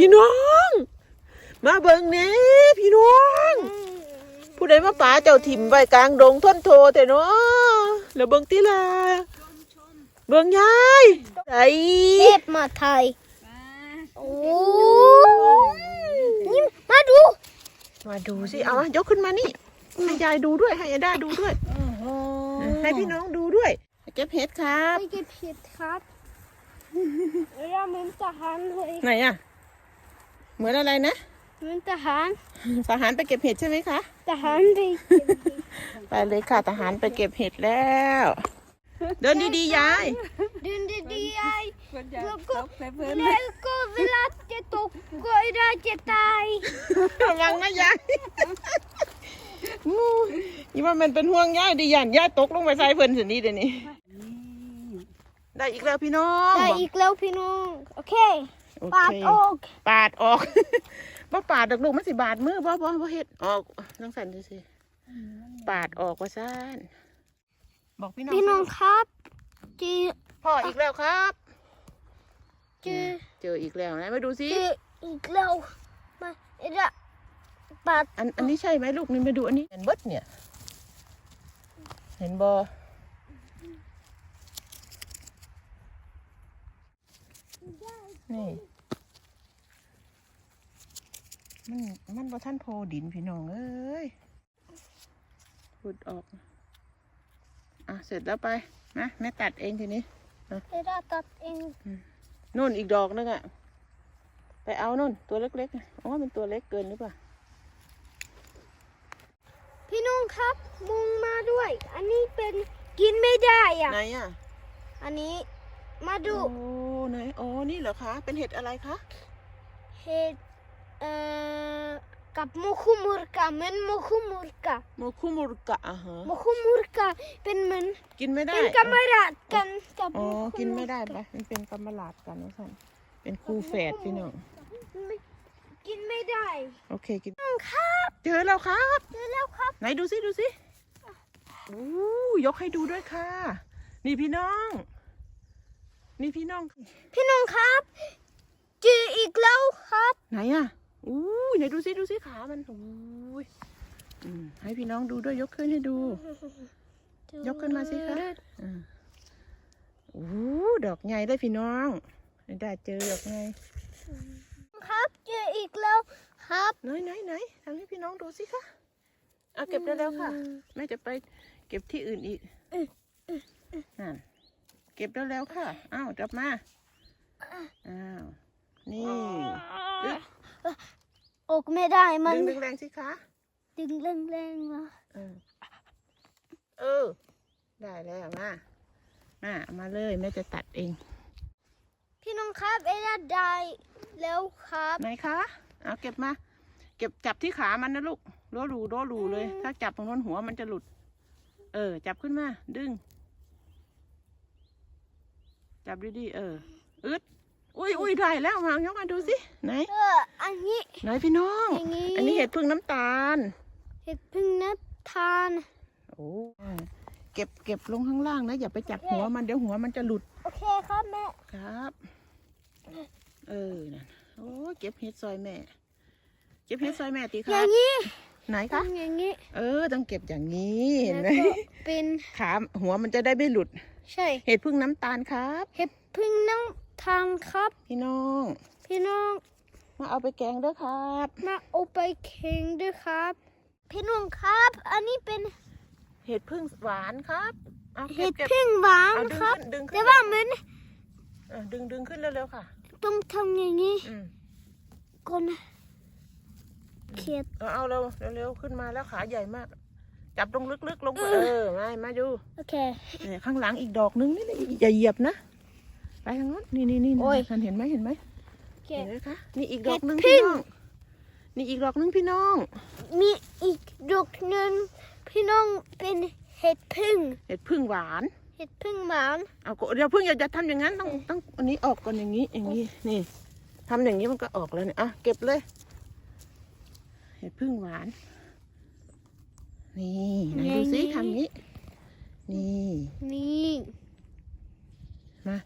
พี่น้อง มาเบิ่งแหนี่พี่น้อง ผู้ใดมาป่าเจ้าถิ่มไว้กลางดงทนโทแต่เนาะแล้วเบิ่งติล่ะเบิ่งยายไอ้เทพมาไทยโอ้นี่มาดู มาดูสิ เอามายกขึ้นมานี่ ให้ยายดูด้วย ให้ยายด้าดูด้วย ให้พี่น้องดูด้วย เก็บเห็ดครับไปเก็บเห็ดครับเราเหมือนทหารเลยไหนอะ เหมือนอะไรนะเหมือนทหารทหารไปเก็บเห็ดใช่ไหมคะทหารไปเก็บเห็ดไปเลยค่ะทหารไปเก็บเห็ดแล้ว เดินดีๆยาย เดินดีๆไอ้คนอยากแล้วตก็กใส่เพื่อนแล้วก็เวลาจะตกก็ได้จะตายระวังนะยายงูยี่ว่ามันเป็นห่วงยายดิยันยายตกลงไปใส่เพิ่นสินี่เดี๋ยวนี้ได้อีกแล้วพี่น้อง ได้อีกแล้วพี่น้อง โอเค โอปาดเคออกปาดออก บ่ปาดดอกลูกมันสิบาดมือบ่บ่บ่เฮ็ดออกต้องสั่นดูสิปาดออกว่าซ่านบอกพี่น้องพี่น้องครับเจอพ่ออีกแล้วครับ เจอเจออีกแล้วนะมาดูสิเจออีกแล้วมาเอ็ดะปาดอันอันนี้ใช่ไหมลูกนี่มาดูอันนี้เห็นเบิดเนี่ย เห็นบอนี่ มันมันบ่ท่านโพดินพี่น้องเอ้ยขุดออก อะ เสร็จแล้วไปนะแม่ตัดเองทีนี้เอ็ดะตัดเองนู่นอีกดอกนึงอะไปเอานู่น ตัวเล็กๆอะอ๋อมันตัวเล็กเกินหรือเปล่า พี่น้องครับ มุงมาด้วย อันนี้เป็นกินไม่ได้อะ ไหนอะอันนี้มาดู โอ้ไหนอ๋อนี่เหรอคะ เป็นเห็ดอะไรคะ เห็ดเอ่อ กับโมคุมุรกะเหมือนโมคุมุรกะโมคุมุรกะอะฮะโมคุมุรกะเป็นเหมือนกินไม่ได้เป็นกำมะรัดกันกับอ๋อโคุกินไม่รุกะได้ปะมันเป็นกำมะลาดกันนะท่านเป็นคู่แฝดพี่น้องไม่กินไม่ได้โอเคกินน้องครับเจอแล้วครับเจอแล้วครับ ไหนดูสิดูสิอู้ยกให้ดูด้วยค่ะ นี่พี่น้อง นี่พี่น้อง พี่น้องครับเจออีกแล้วครับ ไหนอะ อู้ไหนดูสิดูสิขามันอู้ยอืมให้พี่น้องดูด้วยยกขึ้นให้ดู ยกขึ้นมาสิคะอ่าอู้ดอกใหญ่ได้พี่น้องได้เจอดอกใหญ่ครับเจออีกแล้วครับไหนไหนไหนทำให้พี่น้องดูสิคะเอาเก็บได้แล้วค่ะแม่จะไปเก็บที่อื่นอีกนั่นเก็บได้แล้วค่ะอ้าวจับมาอ้าวนี่ อึ๊บออกไม่ได้มัน ดึงดึงแรงสิคะ ดึงแรงๆมาเออ เออ ได้แล้วมามาเอามาเลยแม่จะตัดเอง พี่น้องครับเอลาได้แล้วครับ ไหนคะ เอาเก็บมา เก็บจับที่ขามันนะลูกรั้วรูรั้วรูเลย ถ้าจับตรงนั้นหัวมันจะหลุด เออ จับขึ้นมา ดึง จับดีๆเออ อึด อุ้ยอุ้ยได้แล้วมายกมาดูสิไหนเอออันนี้ไหนพี่น้อง อย่างนี้อันนี้เห็ดพึ่งน้ำตาล เห็ดพึ่งนับทานโอ้เก็บเก็บลงข้างล่างนะอย่าไปจับหัวมันเดี๋ยวหัวมันจะหลุด โอเคครับแม่ครับ เออนั่นโอ้เก็บเห็ดซอยแม่ เก็บเห็ดซอยแม่ตีคอรัย่าบงนี้ไหนต้คะองอย่างนี้เออต้องเก็บอย่างนี้เห็นไหมแล้วก็เป็นขาหัวมันจะได้ไม่หลุด ใช่ เห็ดพึ่งน้ำตาลครับ เห็ดพึ่งน้ำ ทานครับ พี่น้อง พี่น้อง มาเอาไปแกงเด้อครับ มาเอาไปเค็งด้วยครับ พี่น้องครับ อันนี้เป็นเห็ดพึ่งหวานครับเอาเก็เห็บดเก็บ พึ่งหวานเอาดึงครับ ขึ้นดึงขึ้น แต่ว่ามันเออดึงดึงขึ้นเร็วๆค่ะ ต้องทำอย่างนี้อืมก่อนเขียดเอาเอาเร็วเร็วๆขึ้นมาแล้วขาใหญ่มาก จับตรงลึกๆลงไปเออมามาดูโอเค เนี่ยข้างหลังอีกดอกนึงนี่นี่อย่าเหยียบนะ ไปทางโน้นนี่นี่นี่โอ้ย ท่านเห็นไหมเห็นไหมโอเคเห็นไหมคะนี่อีกดอกนึงเห็ดพึ่พี่งน้องนี่อีกดอกนึงพี่น้องมีอีกดอกหนึงพี่น้องเป็นเห็ดพึ่ง เห็ดพึ่งหวาน เห็ดพึ่งหวาน เอาก็เดี๋ยวพึ่งอย่าจะทำอย่างนั้นต้องต้องอันนี้ออกก่อนอย่างนี้อย่างนี้นี่ทำอย่างนี้มันก็ออกแล้วเนี่ยอะเก็บเลย เห็ดพึ่งหวาน นี่ไหนดูซิทำอย่างนี้ นี่ นี่ มา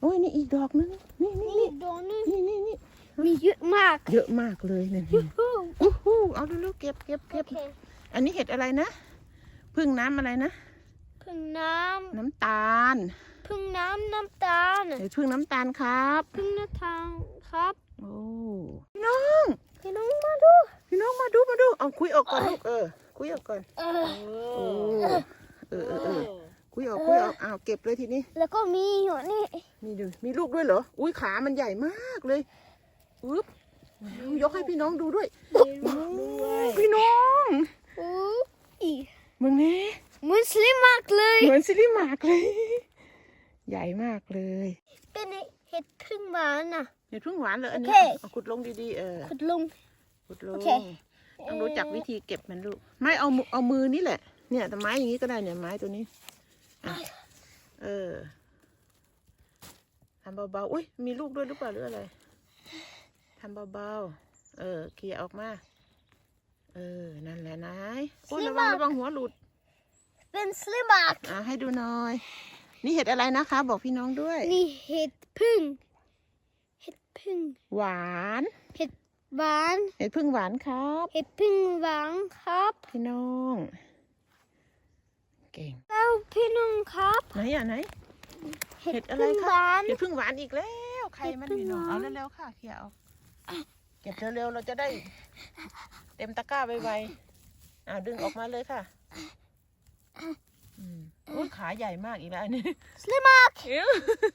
โอ้ยนี่อีกดอกนึงนี่นี่นี่นี่ดอกหนึงนี่นี่นี่มีเยอะมากเยอะมากเลยเนี่ยยูฮูอู้หูเอาเร็วๆเก็บเก็บโอเก็บเคอันนี้เห็ดอะไรนะพึ่งน้ำอะไรนะพึ่งน้น้ำตาลำพึ่งน้ำน้ำตาลเห็ดพึ่งน้ำตาลครับ พึ่งน้ำทางครับโอ้พี่น้องพี่น้องมาดูพี่น้องมาดูมาดูเอาคุยออกก่อนลูกเออคุยออกก่อนเออโอ้เออเออเออ คุยออกคุยออกอ้าวเก็บเลยทีนี้ แล้วก็มีอยู่นี่ มีดูมีลูกด้วยเหรอ อุ้ยขามันใหญ่มากเลยอุ๊บยกให้พี่น้องดูด้วยพี่น้องอู้อีมึงนี่มุสลิมมากเลย เหมือนซิลิมาร์กเลย ใหญ่มากเลย เป็นเห็ดพึ่งหวานน่ะ เห็ดพึ่งหวานเลยอันนี้โอเคเอาขุดลงดีๆเออ ขุดลง ขุดลโองเคต้องรู้จักวิธีเก็บมันลูก ไม่เอามือเอามือนี่แหละ เนี่ยแต่ไม้อย่างนี้ก็ได้เนี่ยไม้ตัวนี้อะ เออทำเบาๆ อุ้ยมีลูกด้วยหรือเปล่าหรืออะไรทำเบาๆ เออเคลียร์ออกมา เออ นั่นแหละนายอุ้ยระวังระวังหัวหลุด เป็นสลิมมากอะให้ดูหน่อย นี่เห็ดอะไรนะคะ บอกพี่น้องด้วย นี่เห็ดพึ่ง เห็ดพึ่ง หวาน เห็ดหวาน เห็ดพึ่งหวานครับ เห็ดพึ่งหวานครับ พี่น้อง เก่งแล้วพี่น้องครับไหนอะไหน เห็ดอะไรพึ่งคะหวานเห็ดพึ่งหวานอีกแล้ว ใครมันเห็ดพึ่มีงน้องหวานเอาเร็วๆค่ะเขี่ยเอาเก็บเร็วๆเราจะได้ เต็มตะกร้าไวๆอ่าดึงออกมาเลยค่ะอืมอุ้ยขาใหญ่มากอีกแล้วอันนี้สลิมมากเอ้ว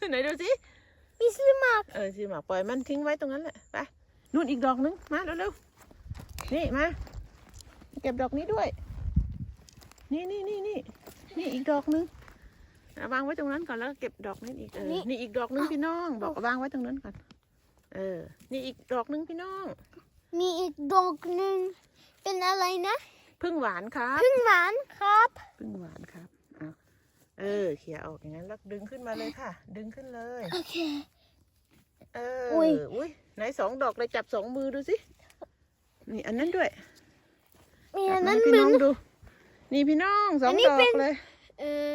ไหนดูสิมีสลิมมากเออสิหมาปล่อยมันทิ้งไว้ตรงนั้นแหละไปนู่นอีกดอกนึงมาเร็วๆนี่มาเก็บดอกนี้ด้วย นี่นี่นี่นี่ นี่อีกดอกนึงเอาวางไว้ตรงนั้นก่อนแล้วก็เก็บดอกนี้อีกเออนี่อีกดอกนึงพี่น้อง บอกวางไว้ตรงนั้นก่อน เออ นี่อีกดอกนึงพี่น้อง มีอีกดอกหนึ่งเป็นอะไรนะพึ่งหวานครับ พึ่งหวานครับพึ่งหวานครับเอาเออ เขี่ยออกอย่างนั้นแล้วดึงขึ้นมาเลยค่ะ ดึงขึ้นเลย โอเค เออ อุ๊อุ้ยอุ้ยไหนสองดอกเลยจับสองมือดูสิ นี่อันนั้นด้วยมีจัอับนมานั้นให้เหพี่มืน้ออนงดู นี่พี่น้องสออังนนี้ดอเป็กนเลย เอ่อ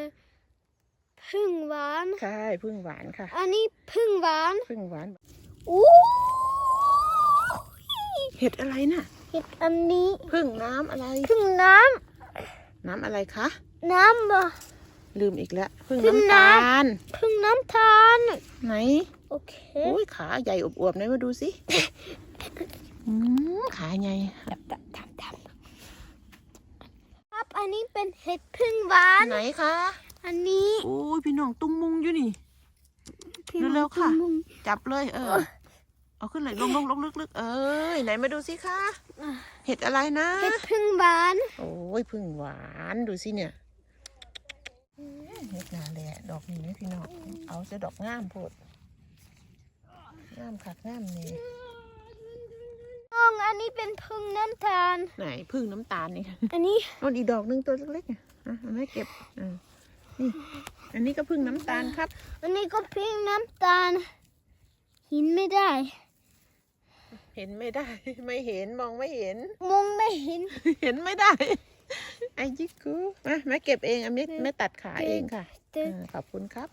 พึ่งหวานใช่พึ่งหวานค่ะ อันนี้พึ่งหวานพึ่งหวานอู้เห็ดอะไรน่ะ เห็ดอันนี้พึ่งน้ำอะไรพึ่งน้น้ำอะไรคะำน้ำบ่ลืมอีกแล้วพึ่งพึ่งน้ำน้ำตาลพึ่งน้ำทานไหนโอเคอุ้ยขาใหญ่อวบๆไหนมาดูสิอืมขาใหญ่ครับ อันนี้เป็นเห็ดพึ่งหวาน ไหนคะ อันนี้โอ้ยพี่น้องตุ้มมุงอยู่นี่ พี่น้องเร็วๆค่ะ ตุ้มจับเลยเออ เอาขึ้นเลยลงลงลงลึกๆเอ้ยไหนมาดูสิคะอะเห็ดอะไรนะ เห็ดพึ่งหวาน โอ้ยพึ่งหวานดูสิเนี่ยอืมเห็ดนาแหละดอกนี้ไหมพี่น้อง เอาจะดอกงามโพดงามคักงามนี่ น้องอันนี้เป็นพึ่งน้ำตาล ไหนพึ่งน้ำตาลนี่อันนี้นู่นอีกดอกหนึงตัวเล็กๆอะอะเอาไม่เก็บอ่านี่ อันนี้ก็พึ่งน้ำตาลครับอันนี้ก็พึ่งน้ำตาล หินไม่ได้เห็นไม่ได้ ไม่เห็นมองไม่เห็น มองไม่เห็น เห็นไม่ได้ไอ้จิกกูมาแม่เก็บเองอะแม่แม่ตัดขาเองค่ะแต่อ่าขอบคุณครับ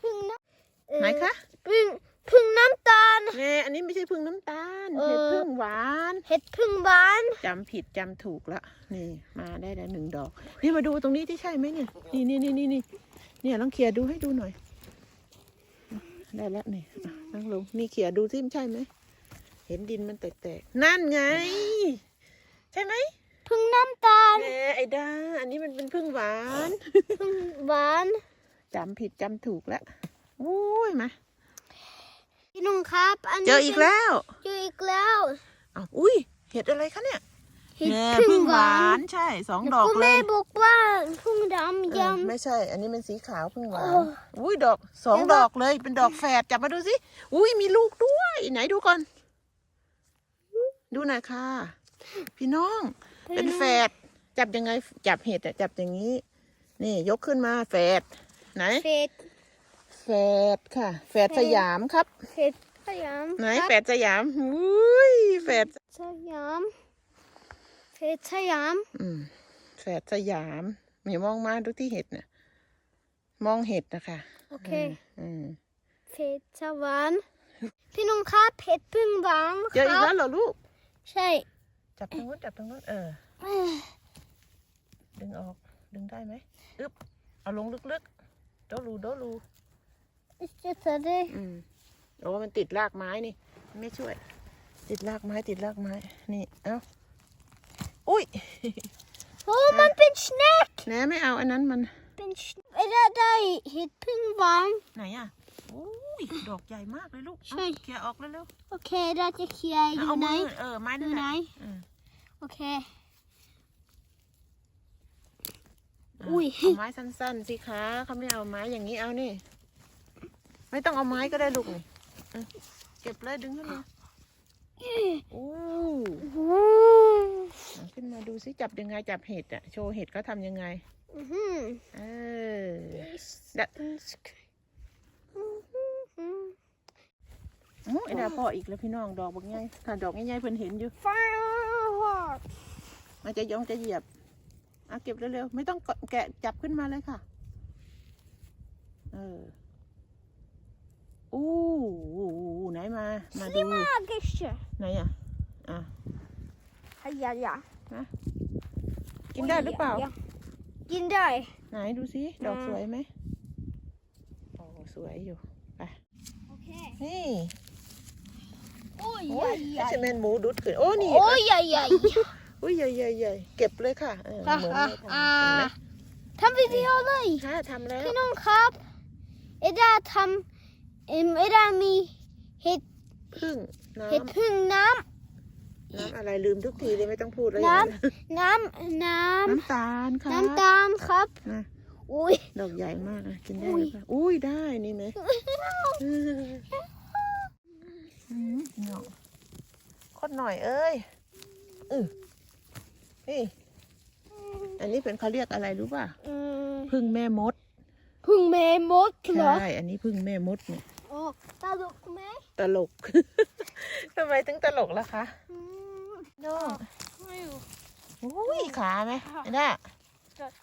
พึ่งน้ำเอ่อไหนคะ พึ่ง พึ่งน้ำตาล แน่อันนี้ไม่ใช่พึ่งน้ำตาลเออ เห็ดพึ่งหวานเห็ดพึ่งหวานจำผิดจำถูกละนี่ มาได้แล้วหนึ่งดอก นี่มาดูตรงนี้ที่ใช่ไหมเนี่ย นี่นี่นี่นี่นี่เนี่ยลองเขี่ยดูให้ดูหน่อย ได้แล้วนี่อะนั่งลงนี่เขี่ยดูซิมันใช่ไหม เห็นดินมันแตกๆ นั่นไง ใช่ไหมพึ่งน้ำตาลแน่ไอ้ด้าอันนี้มันเป็นพึ่งหวาน พึ่งหวานจำผิดจำถูกแล้วโอ้ยมา พี่นุ่งครับ อันนี้เจออีกแล้ว เจออีกแล้วอ้าวอุ้ย เห็ดอะไรคะเนี่ยเห็ดแน่พึ่งหวานใช่สองแล้วดอกก็เลแม่ยบอกว่าพึ่งดำเออยำไม่ใช่ อันนี้เป็นสีขาวพึ่งหวานโอ้อุ้ยดอกสองแต่ดว่าอกเลย เป็นดอกแฝดจับมาดูสิอุ้ยมีลูกด้วย ไหนดูก่อน ดูหน่อยค่ะ พี่น้องเป็นแฝดจับยังไงจับเห็ดอะจับอย่างนี้ นี่ยกขึ้นมาแฝดไหนเห็ด แฝดค่ะ แฝดสยามครับเห็ดสยามไหนครับแฝดสยามอุ้ยแฝดสยามเห็ดสยามอืมแฝดสยามมีมองมาดูที่เห็ดน่ะ มองเห็ดนะคะโอเคอืมเห็ดสวรรค์แพี่น้องครับเห็ดพึ่งหวานเจออีกแล้วเหรอลูก ใช่จับตรงนู้นจับตรงนู้นเออดึงออก ดึงได้ไหมอึ๊บ เอาลงลึกๆ โดรูโดรู จะจะได้อืมโอ้มันติดรากไม้นี่ ไม่ช่วย ติดรากไม้ติดรากไม้ นี่ เอ้า อุ้ย โอ้มันเป็นสแน็คแหนไม่เอาอันนั้นมัน เป็นสเอด้าได้เห็ดพึ่งหวาน ไหนอะอุ้ย ดอกใหญ่มากเลยลูกใช่ เอาเคลียร์ออกเร็วโอเคเราจะเคลียร์ๆอเอายู่ไหนมือเออไม้อนั่นยู่แหไหนละอืมโอเคอะอุ้ย เอาไม้สั้นๆสิคะเขาไม่เอาไม้อย่างนี้เอานี่ ไม่ต้องเอาไม้ก็ได้ลูกนี่อะเก็บเลยดึงขึ้นมาอู้โอ้เอาขึ้นมาดูสิจับยังไงจับเห็ดอะโชว์เห็ดเขาทำยังไงอื้อหือเออดะอู้ไอ้ดาพ่ออีกแล้วพี่น้องดอกบางไงถ้าดอกง่ายๆเพิ่นเห็นอยู่ Firework มันจะย่องจะเหยียบเอาเก็บเร็วๆไม่ต้องแกะจับขึ้นมาเลยค่ะ เออ อู้ไหนมา มาดู Magische ไหนอะ อะ Ja, ja กินได้หรือเปล่า Ja. กินได้ ไหนดูสิดอกอืมสวยไหมโอ้สวยอยู่ไปโอเค นี่โอ้ยโอ้ใหญ่ยใหญ่จะเป็นหมูดุดขึ้น โอ้นี่โอ้ยใหญ่ใหญ่ อุ้ยใหญ่ใหญ่ใหญ่เก็บเลยค่ะเออเหมือนไม่ทำอ่า เห็นไหมทำวิดีโอเลย ค่ะทำแล้ว พี่น้องครับ เอดาทำ เอ็มเอดามีเห็ดพึ่งน้เห็ดพึ่งน้ำน้ำอะไรลืมทุกทีเลยไม่ต้องพูดเลยำน้ำน้ำน้น้ำตาลำค่ะน้ำตาลครับ นะอุ้ย ดอกใหญ่มากนะกินได้อุ้หยรือเปล่าอุ้ยได้นี่ไหมเอออืมเนาะคนหน่อยเอ้ยอือนี่อันนี้เป็นเขาเรียกอะไรรู้ป่ะอืมพึ่งแม่มดพึ่งเมมดเหรอใช่อันนี้พึ่งแม่มดเนี่ยโอ้ตลกไหม ตลก ทำไมถึงตลกล่ะคะอืมน้องไม่รู้อุ้ยขาไหมไอ้ด้า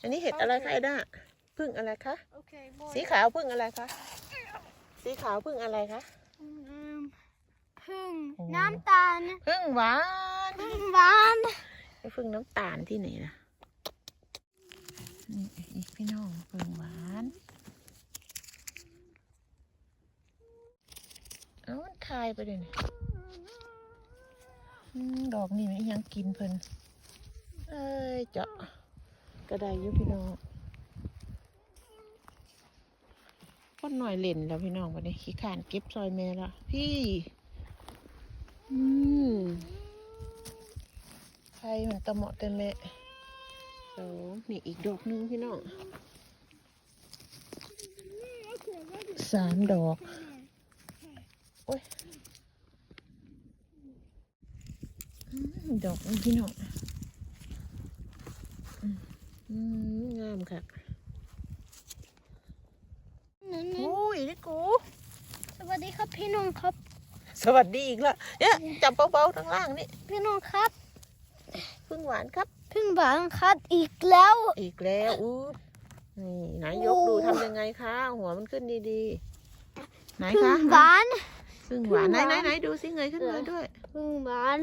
อันนี้เห็ดอะไรคะไอ้ด้าพึ่งอะไรคะโอเคสีขาวพึ่งอะไรคะสีขาวพึ่งอะไรคะอืมพึ่งโอ้น้ำตาลพึ่งหวานพึ่งหวานไอ้พึ่งน้ำตาลที่ไหนล่ะนี่อีกพี่น้องพึ่งหวาน เอ้ายไปเลยดอกนี่มันยังกินเพิ่นเอ้ยเจาะก็ไดยู่พี่น้องคนหน่อยเล่นแล้วพี่น้องวันนี้ขี้ขานเก็บซอยแม่ละพี่ อืมใครมันตะเหมาะแต่แม่โอ้นี่อีกดอกหนึงพี่น้องสามดอก โอ้ยอืมดอกนี้พี่น้องอืมอืมงามค่ะนั่นโอ้ยนี่กู สวัสดีครับพี่น้องครับ สวัสดีอีกแล้วเนี่ยจับเบาๆทางล่างนี่พี่น้องครับพึ่งหวานครับพึ่งหวานครับอีกแล้ว อีกแล้วอู้นี่ไหนยกดูทำยังไงคะหัวมันขึ้นดีๆไหนพึ่คะงหวาน พึ่งหวานไหนพึ่งหไหนวานไหนดูสิเงยขึ้นมาด้วย พึ่งหวาน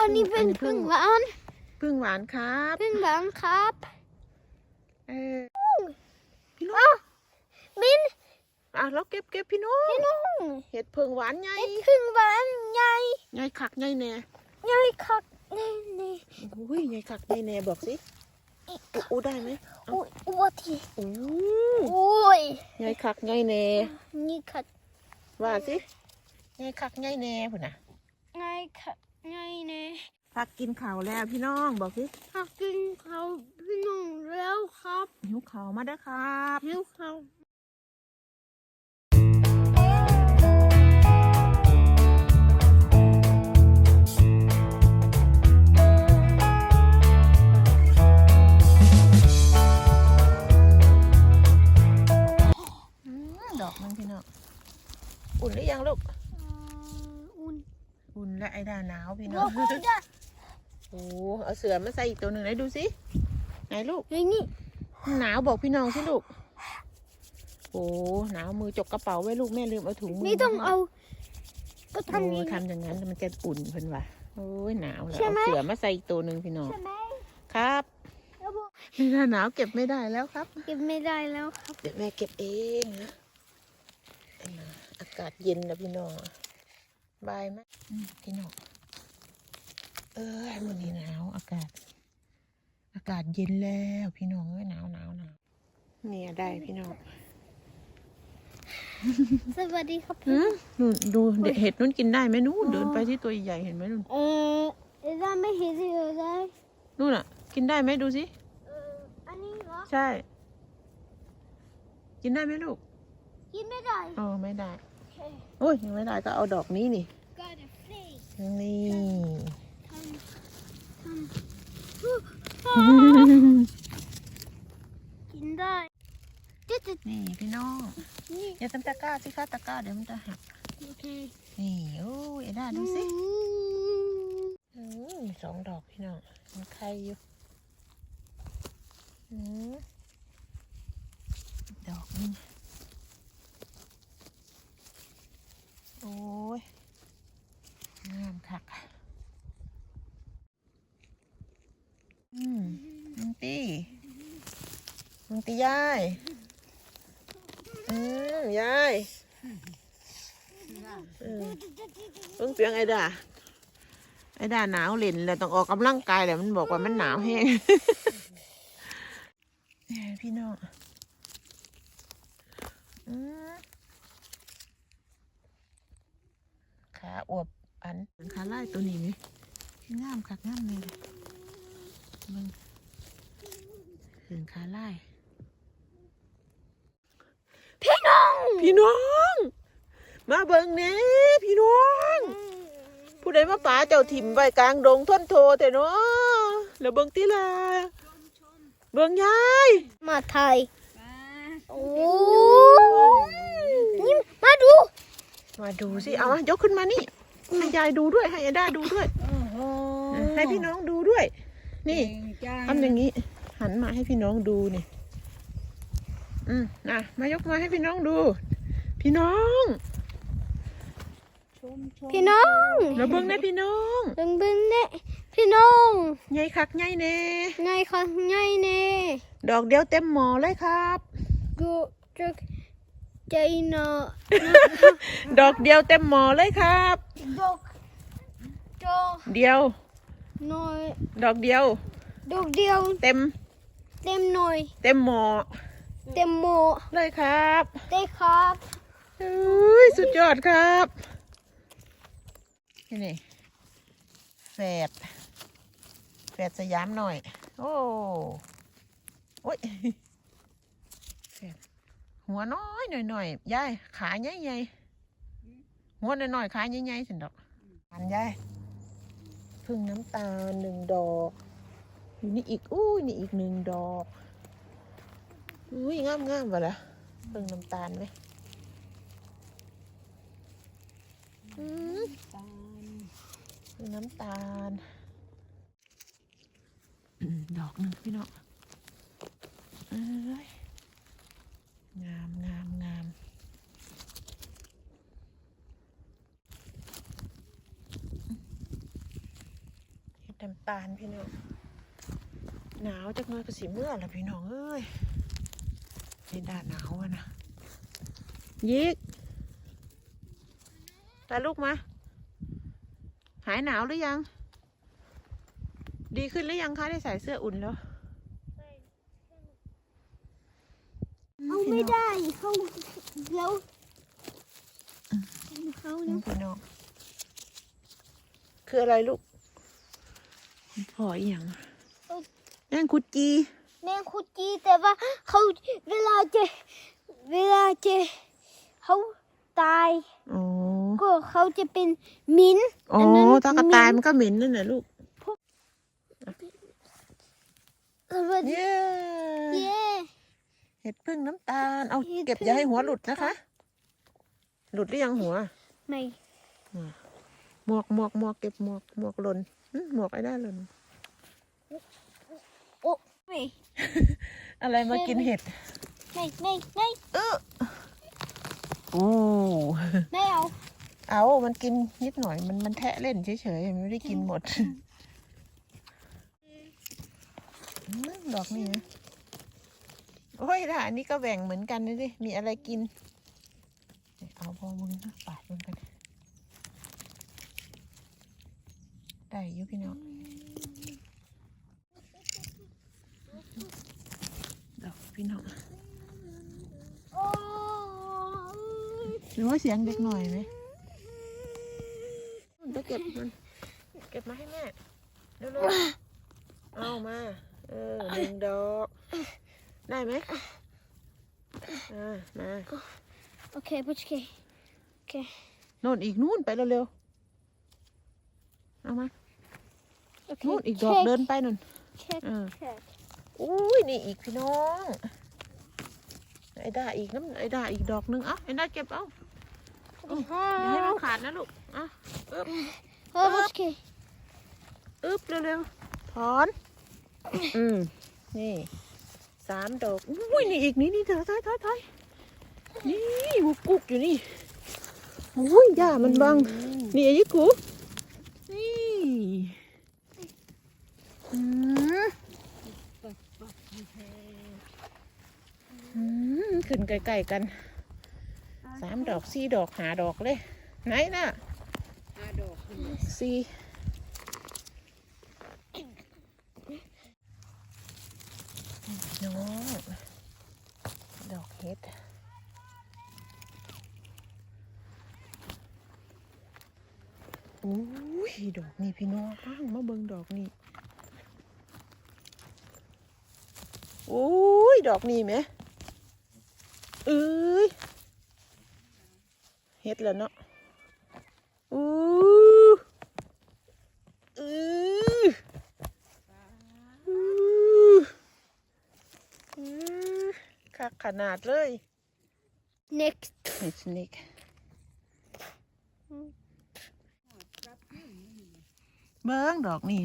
อันนี้เป็นอันนี้พึ่พึ่งงหวาน พึ่งหวานครับ พึ่งหวานครับเออพี่นุ้อ้าวบินอะแล้วเก็บเก็บพี่นุ้พี่น้องเห็ดพึ่งหวานไงเอ็ดพึ่งหวานใหญ่ไงขักไงแน่ใหญ่คักนี่นี่อุ้ยไงขักไงแน่บอกสิอู้ได้ไหมอุ้ยอ้วทีอู้อุ้ยไงขักไงแน่นี่คัดว่าสิ ไงขักไงแน่พุ่นน่ะไงคัดไงเนี่ยพักกินข้าวแล้วพี่น้องบอกสิถ้ากินเขาวพี่น้องแล้วครับหิวข้าวมาเด้อครับหิวเขาวอืมดอกมันพี่น้องอุ่นหรือยังลูกอุ่น อุ่นและไอ้ดาหนาวพี่น้โอ้องโหจ้ะโอ้เอาเสือมาใส่อีกตัวหนึ่งไหนดูสิไหนลูกเฮ้ยนี่หนาวบอกพี่น้องสิลูกโอ้หนาวมือจกกระเป๋าไว้ลูกแม่ลืมเอาถุงมืไม่ต้องให้เอา ก็โอ้ทำนี้ทำอย่างนั้นมันจะอุ่นเพิ่นว่ะโอ้ยหนาวแล้วใช่เอาไหมเสือมาใส่อีกตัวหนึ่งพี่น้องใช่ไหมครับแล้วบอกนี่ถ้าหนาวเก็บไม่ได้แล้วครับ เก็บไม่ได้แล้วครับเดี๋ยวแม่เก็บเองนะอากาศเย็นนะพี่น้อง บายไหมอืมพี่น้องเออวันนี้หนาวอากาศ อากาศเย็นแล้วพี่น้องเอ้ยหนาวหนาวหนาวเนี่ยได้พี่น้องสวัสดีครับหืมนู่นดูเด็กเห็ดนู่นกินได้ไหมนู่นเดินไปที่ตัวใหญ่ๆเห็นไหมนู่นเออเอ็ด้าไม่เห็นเลยได้นู่นอะ กินได้ไหมดูสิเอออันนี้เหรอใช่ กินได้ไหมลูก กินไม่ได้อ๋อไม่ได้ โอเคโอ้ยยังไม่ได้ก็เอาดอกนี้นี่ got a face นี่ทำทำกินได้จุดจุดนี่พี่น้องนี่อย่าทำตะกร้าสิคะตะกร้าเดี๋ยวมันจะหักโอเคนี่โอ้ยเอ็ดด้าดูสิอืมอืมสองดอกพี่น้องมันไข่อยู่อืมดอกนึงโอ้ยงามคักอืมมึงตีมึงตียายอืมยายอืมเพิ่งเปียงไอ้ด่าไอ้ด้านหนาวเล่นแล้วต้องออกกำลังกายแหละมันบอกว่ามันหนาวแห้งแหม่พี่น้องอืมขาอวบอันเหมือนขาไล่ตัวนี้ไหมที่งามคักงามเลยมึงถึงขาไล่ พี่น้อง พี่น้อง มาเบิ่งเน่พี่น้อง ผู้ใดมาป่าเจ้าถิ่มไว้กลางดงท่นโทแต่เนาะแล้วเบิ่งติล่ะเบิ่งยายมาไทยโอ้นี่มาดู มาดูสิ เอามายกขึ้นมานี่ ให้ยายดูด้วย ให้อาด้าดูด้วย ให้พี่น้องดูด้วย นี่ทำอย่างนี้ หันมาให้พี่น้องดูนี่ อืมนะมายกมาให้พี่น้องดู พี่น้อง พี่น้องแล้วเบิ่งนะพี่น้องเบิ่งเบิ่งเน่พี่น้องใหญ่คักใหญ่เน่ไงคะไงเน่ดอกเดียวเต็มหมอเลยครับกูจะใจเนาะดอกเดียวเต็มหมอเลยครับดอกดอกเดียวหน่อยดอกเดียว ดอกเดียว เต็ม เต็มหน่อย เต็มหมอเต็มโมเลยครับได้ครับอุ้ยสุดยอดครับ นี่นี่แฝดแฝดสยามหน่อย โอ้โอ้ยแฝดหัวน้อยหน่อยหน่อยยายขาใหญ่ใหญ่หัวน้อยหน่อยขาใหญ่ใหญ่ๆสินดอกอันยายพึ่งน้ำตาลหนึ่งดอกอยู่นี่อีกอุ้นี่อีกหนึ่งดอกอุ้ยงามงามๆวะละพึ่งน้ำตาลไหมอืม น้ำตาลอืมดอกหนึ่งพี่น้องเอ้ยงามงามงามเห็ดน้ำตาลพี่น้องหนาวจักหน้อยก็สีเมื่อละพี่น้องเอ้ยในด้านหนาวอะนะยิกตาลูกมา หายหนาวหรือยัง ดีขึ้นหรือยังคะได้ใส่เสื้ออุ่นแล้วเอาไม่ได้เขาแล้วเขาน้แล้อวงพี่น้องคืออะไรลูกพออีหยังนั่นคุดจีแม่คุดจีแต่ว่าเขาเวลาเจะเวลาเจะเขาตายอ๋อ ก็เขาจะเป็นมิ้นท์อ๋ออันนั้นตากระตายมันก็เหม็นนั่นแหละลูกสวัสดีเย้เย้เห็ดพึ่งน้ำตาล เอาเห็ดเก็บพึ่งอย่าให้หัวหลุดนะคะ หลุดหรือยังหัว ไม่หมวกหมวกหมวกเก็บหมวกหมวกหล่นอื้อหมวกไอ้ได้หล่นโอ้ไม่อะไรมากินเห็ดไม่ไม่ไม่เออโอ้ไม่เอา เอามันกินนิดหน่อย มันมันแทะเล่นเฉยๆ มันไม่ได้กินหมดอืมดอกนี่นะโอ้ยด่าอันนี้ก็แบ่งเหมือนกันนะดิ มีอะไรกิน เอาพอมึงนะปาดมันกัน ได้อยุพี่น้อง ดอกพี่น้องโอ้ยหรือว่าเสียงเด็กหน่อยไหม ไปเก็บมัน เก็บมาให้แม่เร็วๆเอามา เออหนึ่งดอก ได้ไหมอ่ามา โอเคพุชเคโอเคโน่นอีกนู่นไปเร็วๆเอามาโอเคนู่นอีกดอกเดินไปนู่น เช็คเออเช็คอุ้ยนี่อีกพี่น้องไอ้ด้าอีกน้ำไอ้ด้าอีกดอกหนึงเอ้าไอ้ด้าเก็บเอาฮ่าอย่าให้มันขาดนะลูก อะอึ๊บเฮ้ยพุชเคอึ๊บเร็วๆถอน อืม นี่สามดอกอุ้ยนี่อีกนี่นี่เถอะถอยถอยถอยนี่บุกกุกอยู่นี่อุ้ยหญ้ามันบัง นี่ไอ้ยิกูนี่อืมอืมขึ้นใกล้ๆกันสามดอกสี่ดอกหาดอกเลย ไหนน่ะ สี่น้องดอกเห็ดอุ้ยดอกนี่พี่น้องอ้างมาเบิ่งดอกนี่อุ้ยดอกนี่ไหมเอ้ยเฮ็ดแล้วเนาะอู้อืออู้อือคักข นาดเลย next นี่สนิกเบิ้งดอกนี่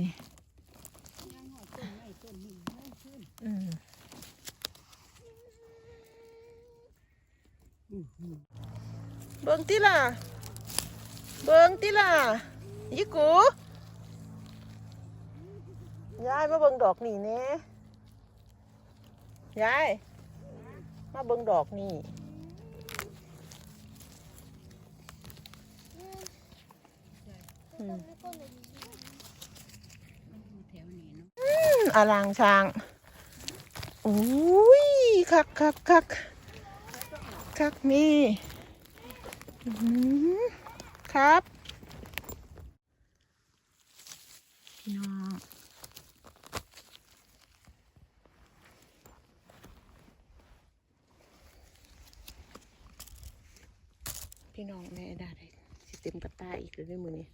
อืมเบิ้งติล่ะ เบิ้งติล่ะยิกูยายมาเบิ้งดอกนี่เน่ยาย มาเบิ้งดอกนี่อืมอลางช้างอุ้ยคักคักคักคักนี่อื้อหือครับพี่น้อง พี่น้องแม่ได้สิเต็มกระตาอีกเลยด้วยมือนี้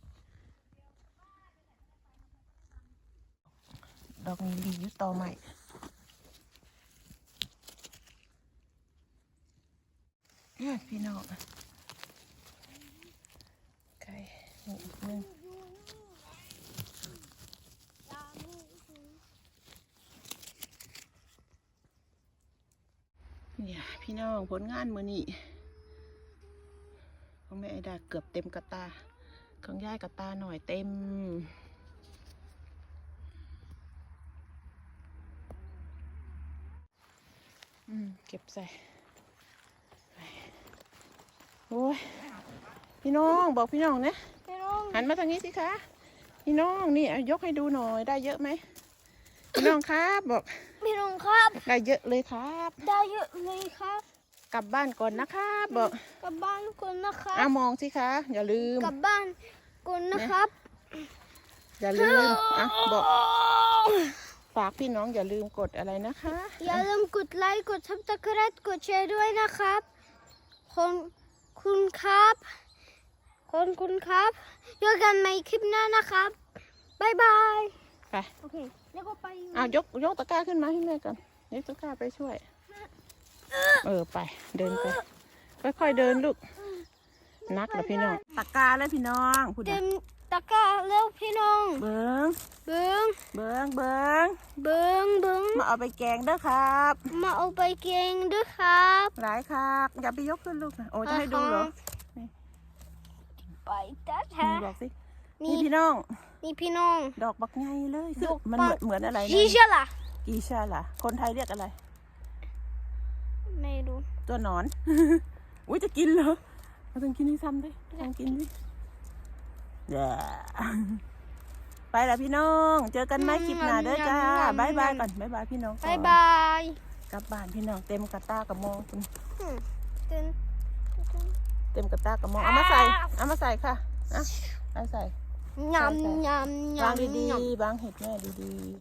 ดอกนี้ดีอยู่ต่อใหม่เนี่ยพี่น้องไก่นี่อีกนึงเนี่ยพี่น้องผลงานมือนี้ ของแม่ไอดาเกือบเต็มกระตาของยายกระตาหน่อยเต็ม อืม เก็บใส่ไปโอ้ยพี่น้องบอกพี่น้องนะพี่น้องหันมาทางนี้สิคะพี่น้องนี่เอายกให้ดูหน่อยได้เยอะไหมพี่น้องครับบอกพี่น้องครับ ได้เยอะเลยครับ ได้เยอะเลยครับ กลับบ้านก่อนนะครับบอกกลับบ้านก่อนนะครับอ่ามองสิคะ อย่าลืม กลับบ้านก่อนนะครับ อย่าลืมอะบอกฝากพี่น้องอย่าลืมกดอะไรนะคะ อย่าลืมกดไลค์กดซับสไครต์กดแชร์ด้วยนะครับคนคุณครับคนคุณครับเจอกันใหม่คลิปหน้านะครับบายบายไปโอเคแล้วก็ไปเอายกยกตะกร้าขึ้นมาให้แม่ก่อนยกตะกร้าไปช่วย เออไป เดินไป ค่อยๆเดินลูก นักเหรอพี่น้อง ตะกร้าแล้วพี่น้องพูดเต็นะมตะกร้าแล้วพี่น้อง เบิ้งเบิ้งเบิ้งเบิ้งเบิ้งเบิ้งมาเอาไปแกงเด้อครับ มาเอาไปเกงด้วยครับหลายครับ อย่าไปยกขึ้นลูกนะโอ้จะให้ดูเหรอไปแต่แท้นี่บอกสินี่นี่พี่น้อง นี่พี่น้อง ดอกบักไงเลยคือดอกมันบัเหมือกนเหมือนอะไรชีนะเชล่ะกีชาล่ะ คนไทยเรียกอะไร ไม่รู้ตัวหนอน อุ้ยจะกินเหรอเราต้องกินให้ซ้ำด้วยลองกินดิแย่ไปละพี่น้อง เจอกันไหมคลิปหน้าเด้อจ้าบายบายก่อนบายบายพี่น้องก่อนบายบายกลับบ้านพี่น้องเต็มกระตากระมองคุณอืมเต้นเต็มกระตากระมองเอามาใส่เอามาใส่ค่ะอะเอาใส่ยำยำวางยำดียำๆวางเห็ดแม่ดีๆ